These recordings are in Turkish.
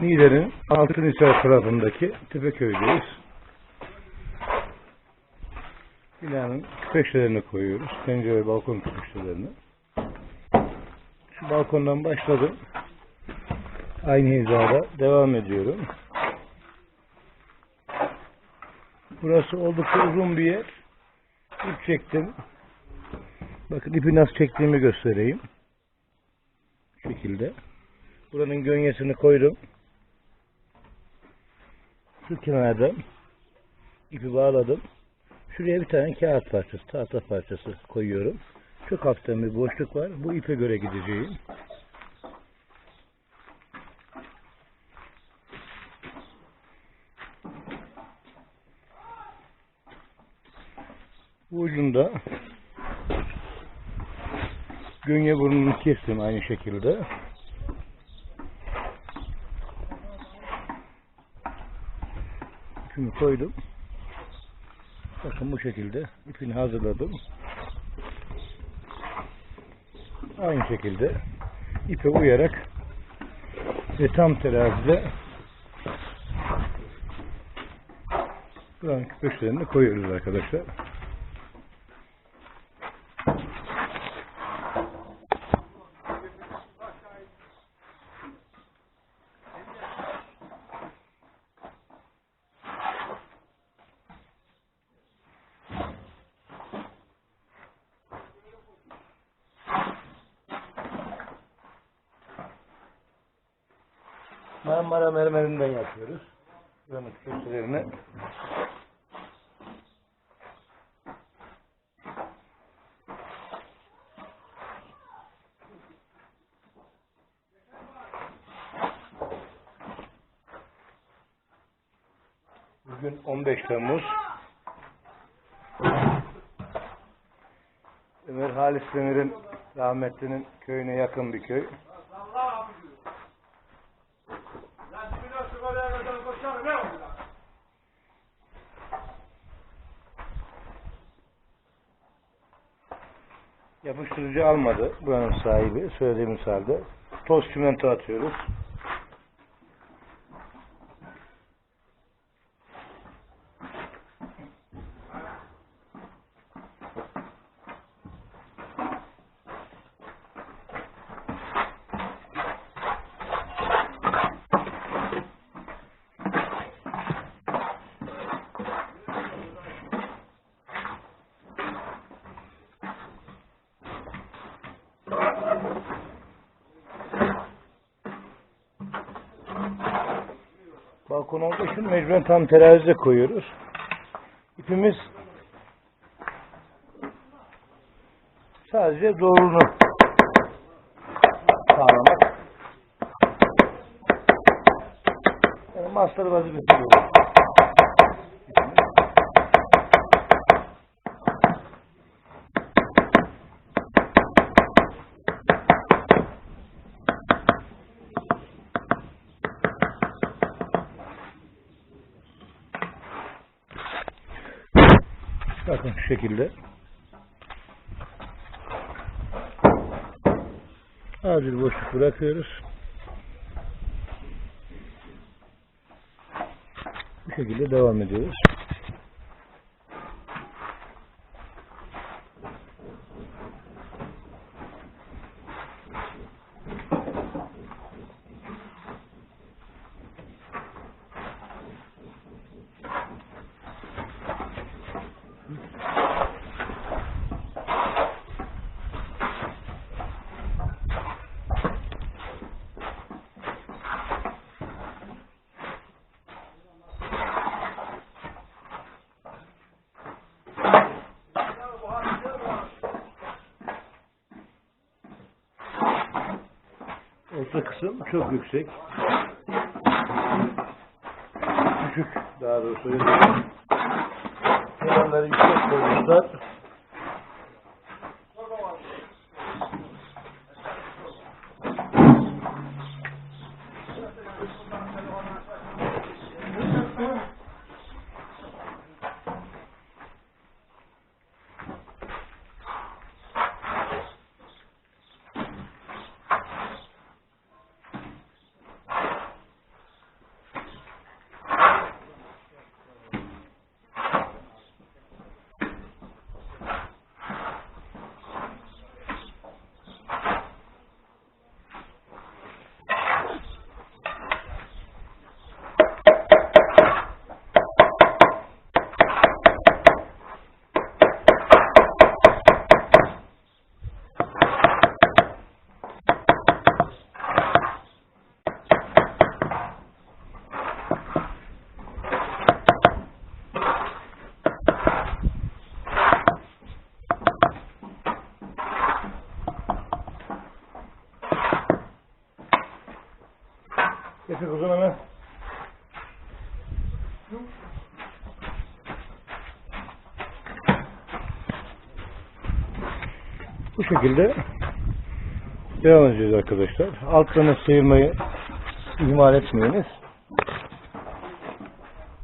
Niğde'nin Altınhisar tarafındaki Tepeköy'deyiz. Binanın köşelerini koyuyoruz. Pencere ve balkon köşelerini. Şu balkondan başladım. Aynı hizada devam ediyorum. Burası oldukça uzun bir yer. İp çektim. Bakın ipi nasıl çektiğimi göstereyim. Şu şekilde. Buranın gönyesini koydum. Şu kenarda ipi bağladım. Şuraya bir tane kağıt parçası, tahta parçası koyuyorum. Çok hafiften bir boşluk var. Bu ipe göre gideceğim. Bu ucunda gönye burnunu kestim aynı şekilde. İpimi koydum. Bakın bu şekilde ipini hazırladım. Aynı şekilde ipe uyarak ve tam terazide buranın köşelerini koyuyoruz arkadaşlar. Marmara mermerinden yapıyoruz. Buranın köşelerini. Bugün 15 Temmuz. Ömer Halis Demir'in rahmetlinin köyüne yakın bir köy. Yapıştırıcı almadı buranın sahibi söylediğimiz halde. Toz çimento atıyoruz. Balkon olduğu için mecburen tam terazide koyuyoruz. İpimiz sadece doğruluğunu sağlamak. Yani master vazifesi bu. Bakın şu şekilde. Az bir boşluk bırakıyoruz. Bu şekilde devam ediyoruz. Orta kısım çok yüksek. Küçük daha doğrusu. Kenarları yüksek koymuşlar. Bu şekilde devam edeceğiz arkadaşlar. Altlarını sıyırmayı ihmal etmeyiniz.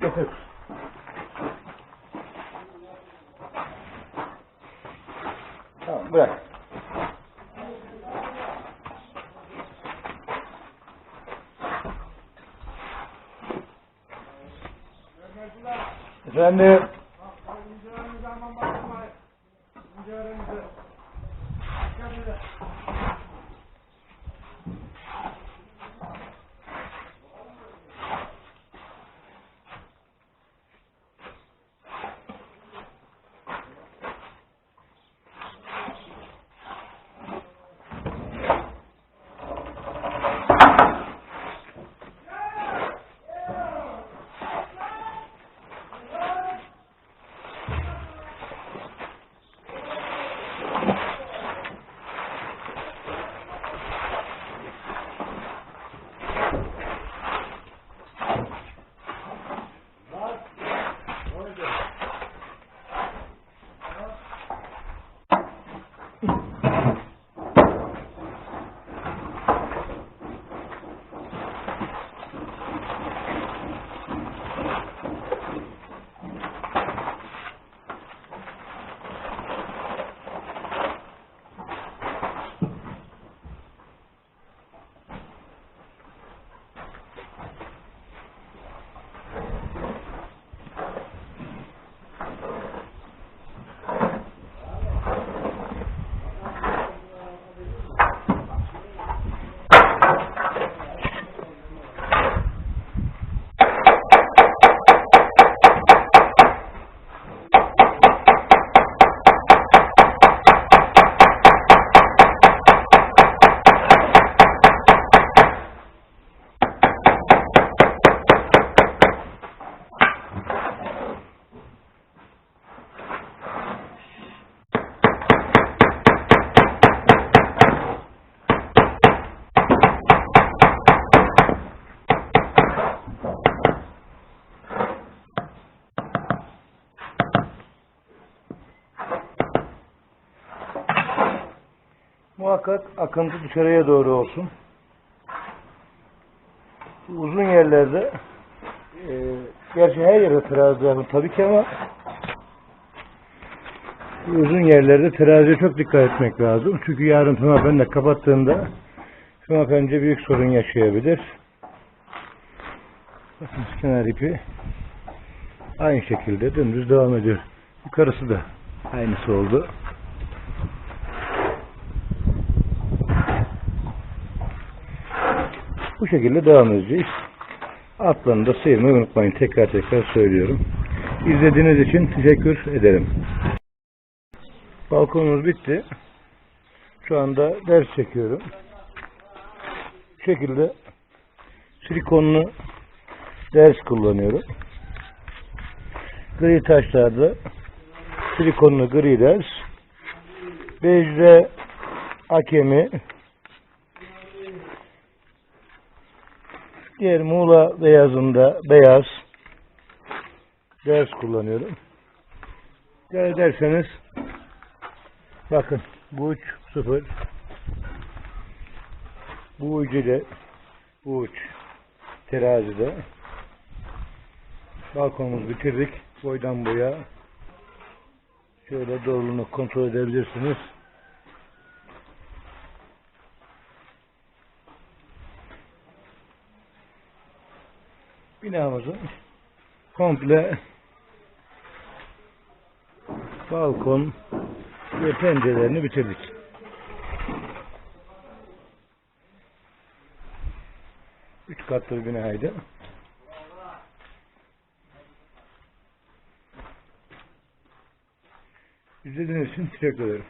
Getir. Tamam bırak. Efendim. Muhakkak akıntı dışarıya doğru olsun. Uzun yerlerde e, gerçi her yerde terazi yapın tabii ki ama uzun yerlerde teraziye çok dikkat etmek lazım. Çünkü yarın pimapenle kapattığında pimapence büyük sorun yaşayabilir. Bakın kenar ipi aynı şekilde dümdüz devam ediyor. Yukarısı da aynısı oldu. Bu şekilde devam edeceğiz. Altlarını da sıyırmayı unutmayın. Tekrar tekrar söylüyorum. İzlediğiniz için teşekkür ederim. Balkonumuz bitti. Şu anda ders çekiyorum. Bu şekilde silikonlu ders kullanıyorum. Gri taşlarda silikonlu gri ders. Bejde akemi Diğer Muğla beyazında beyaz ders kullanıyorum. Dikkat ederseniz bakın bu uç sıfır bu ucu ile bu uç terazide balkonumuzu bitirdik. Boydan boya şöyle doğruluğunu kontrol edebilirsiniz. Binamızın komple balkon ve pencerelerini bitirdik. Üç katlı bir binaydı. İzlediğiniz için teşekkür ederim.